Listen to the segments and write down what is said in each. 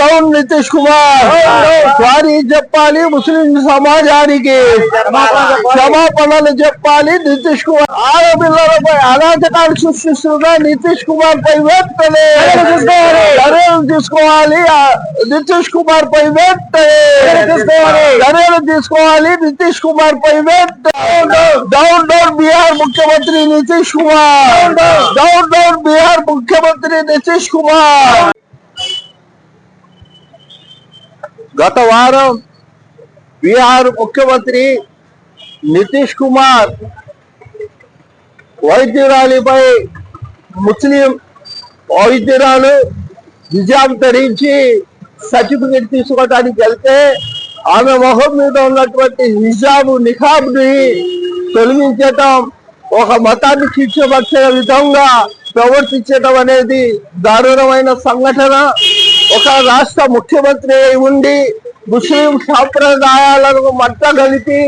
Down Nitish Kumar. Sorry చెప్పాలి ముస్లిం సమాజానికి. క్షమాపణలు చెప్పాలి నితీష్ కుమార్. ఆడపిల్లలపై అరాచకాలు సృష్టిస్తున్న నితీష్ కుమార్ పై వెంటనే చర్యలు తీసుకోవాలి నితీష్ కుమార్ పై వెంటనే చర్యలు తీసుకోవాలి నితీష్ కుమార్ పై వెంటనే డౌన్ డౌన్ బీహార్ ముఖ్యమంత్రి నితీష్ కుమార్. డౌన్ డౌన్ బీహార్ ముఖ్యమంత్రి నితీష్ కుమార్. గత వారం బీహార్ ముఖ్యమంత్రి నితీష్ కుమార్ వైద్యురాలిపై ముస్లిం వైద్యురాలు నిజాం ధరించి సర్టిఫికెట్ తీసుకోవడానికి వెళ్తే ఆమె మొహం మీద ఉన్నటువంటి నిజాము నిఖాబ్ని తొలగించటం ఒక మతాన్ని శిక్షపరిచే విధంగా ప్రవర్తించడం అనేది దారుణమైన సంఘటన. ఒక రాష్ట్ర ముఖ్యమంత్రి అయి ఉండి ముస్లిం సాంప్రదాయాలను మట్ట కలిపి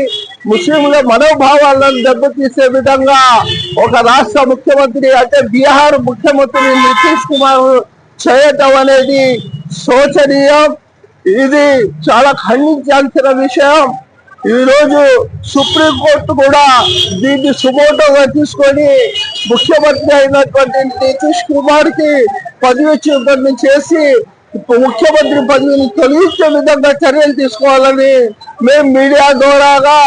ముస్లింల మనోభావాలను దెబ్బతీసే విధంగా ఒక రాష్ట్ర ముఖ్యమంత్రి అంటే బీహార్ ముఖ్యమంత్రి నితీష్ కుమార్ చేయటం అనేది శోచనీయం. ఇది చాలా ఖండించాల్సిన విషయం. ఈరోజు సుప్రీంకోర్టు సుప్రీం కోర్టు కూడా దీన్ని సుమోటోగా తీసుకొని ముఖ్యమంత్రి అయినటువంటి నితీష్ కుమార్కి పదవి పదవి చేసి చేసి ముఖ్యమంత్రి పదవిని తొలగించే విధంగా చర్యలు తీసుకోవాలని మేము మీడియా ద్వారాగా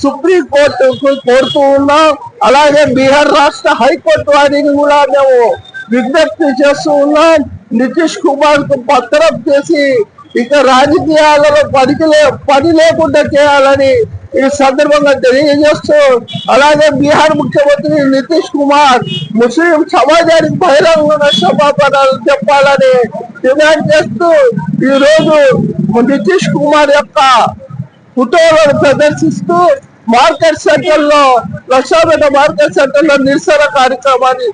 సుప్రీం కోర్టు కోరుతూ ఉన్నాం అలాగే బీహార్ రాష్ట్ర హైకోర్టు వారిని కూడా మేము విజ్ఞప్తి చేస్తూ ఉన్నాం నితీష్ కుమార్కు పత్రం చేసి ఇక రాజకీయాలలో పనికి లే పని లేకుండా చేయాలని ఈ సందర్భంగా తెలియజేస్తూ అలాగే బీహార్ ముఖ్యమంత్రి నితీష్ కుమార్ ముస్లిం సమాజానికి బహిరంగ క్షమాపణలు చెప్పాలని డిమాండ్ చేస్తూ ఈ రోజు నితీష్ కుమార్ యొక్క ఫోటోలను ప్రదర్శిస్తూ మార్కెట్ సెంటర్లో లక్షాపేట మార్కెట్ సెంటర్లో నిరసన కార్యక్రమాన్ని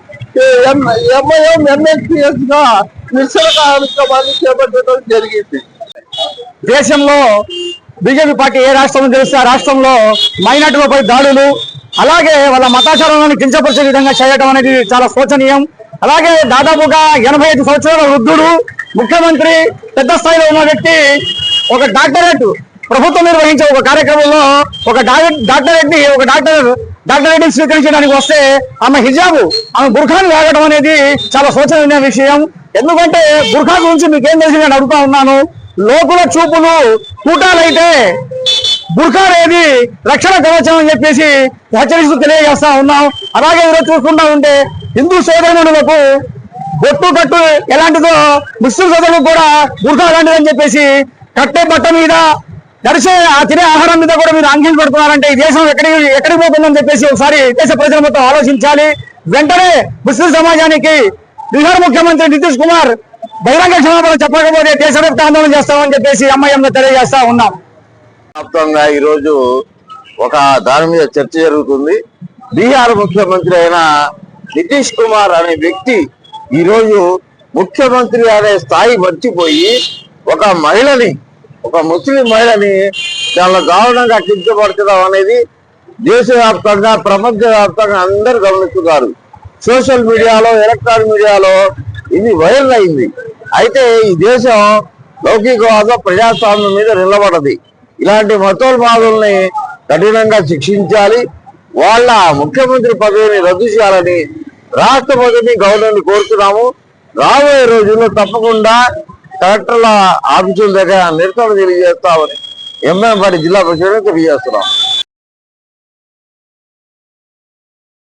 ఎంఐఎం ఎంఎస్పిఎస్గా నిరసన కార్యక్రమాన్ని చేపట్టడం జరిగింది. దేశంలో బీజేపీ పార్టీ ఏ రాష్ట్రంలో తెలిస్తే ఆ రాష్ట్రంలో మైనార్టీలపై దాడులు అలాగే వాళ్ళ మతాచారాలను కించపరిచే విధంగా చేయడం అనేది చాలా శోచనీయం. అలాగే దాదాపుగా ఎనభై ఐదు సంవత్సరాల వృద్ధుడు ముఖ్యమంత్రి పెద్ద స్థాయిలో ఉన్న వ్యక్తి ఒక డాక్టరేట్ ప్రభుత్వం నిర్వహించే ఒక కార్యక్రమంలో ఒక డాక్టరేట్ని ఒక డాక్టర్ డాక్టరేట్ని స్వీకరించడానికి వస్తే ఆమె హిజాబు ఆమె బుర్ఖాన్ లాగడం అనేది చాలా శోచనీయ విషయం. ఎందుకంటే బుర్ఖా గురించి మీకేం తెలిసి నేను అడుగుతా ఉన్నాను. లోకుల చూపులు కూటాలైతే బుర్ఖా అనేది రక్షణ కవచం అని చెప్పేసి హెచ్చరిస్తూ తెలియజేస్తా ఉన్నాం. అలాగే ఈరోజు చూసుకుంటా ఉంటే హిందూ సోదరులకు బొట్టు కట్టు ఎలాంటిదో ముస్లిం సోదరులకు కూడా బుర్ఖా లాంటిదని చెప్పేసి కట్టే బట్ట మీద నడిచే ఆ తినే ఆహారం మీద కూడా మీరు ఆంక్షలు పెడుతున్నారంటే ఈ దేశం ఎక్కడి ఎక్కడికి పోతుందని చెప్పేసి ఒకసారి దేశ ప్రజల మొత్తం ఆలోచించాలి. వెంటనే ముస్లిం సమాజానికి బీహార్ ముఖ్యమంత్రి నితీష్ కుమార్ బహిరంగ క్షమాపణ చెప్పకపోతే దేశవ్యాప్త ఆందోళన చేస్తామని చెప్పేసి ఎంఐఎంలో తెలియజేస్తా ఉన్నాం. వ్యాప్తంగా ఈరోజు ఒక దాని మీద చర్చ జరుగుతుంది. బీహార్ ముఖ్యమంత్రి అయిన నితీష్ కుమార్ అనే వ్యక్తి ఈరోజు ముఖ్యమంత్రి అనే స్థాయి మర్చిపోయి ఒక మహిళని ఒక ముస్లిం మహిళని చాలా దారుణంగా కించపరచడం అనేది దేశవ్యాప్తంగా ప్రపంచ వ్యాప్తంగా అందరు గమనిస్తున్నారు. సోషల్ మీడియాలో ఎలక్ట్రానిక్ మీడియాలో ఇది వైరల్ అయింది. అయితే ఈ దేశం లౌకికవాద ప్రజాస్వామ్యం మీద నిలబడది. ఇలాంటి మతోన్మాదుల్ని కఠినంగా శిక్షించాలి. వాళ్ళ ముఖ్యమంత్రి పదవిని రద్దు చేయాలని రాష్ట్రపతిని గవర్నర్ని కోరుతున్నాము. రాబోయే రోజుల్లో తప్పకుండా కలెక్టర్ల ఆఫీసుల దగ్గర నిరసన తెలియజేస్తామని ఎంఎంపాటి జిల్లా పరిషత్ తెలియజేస్తున్నాం.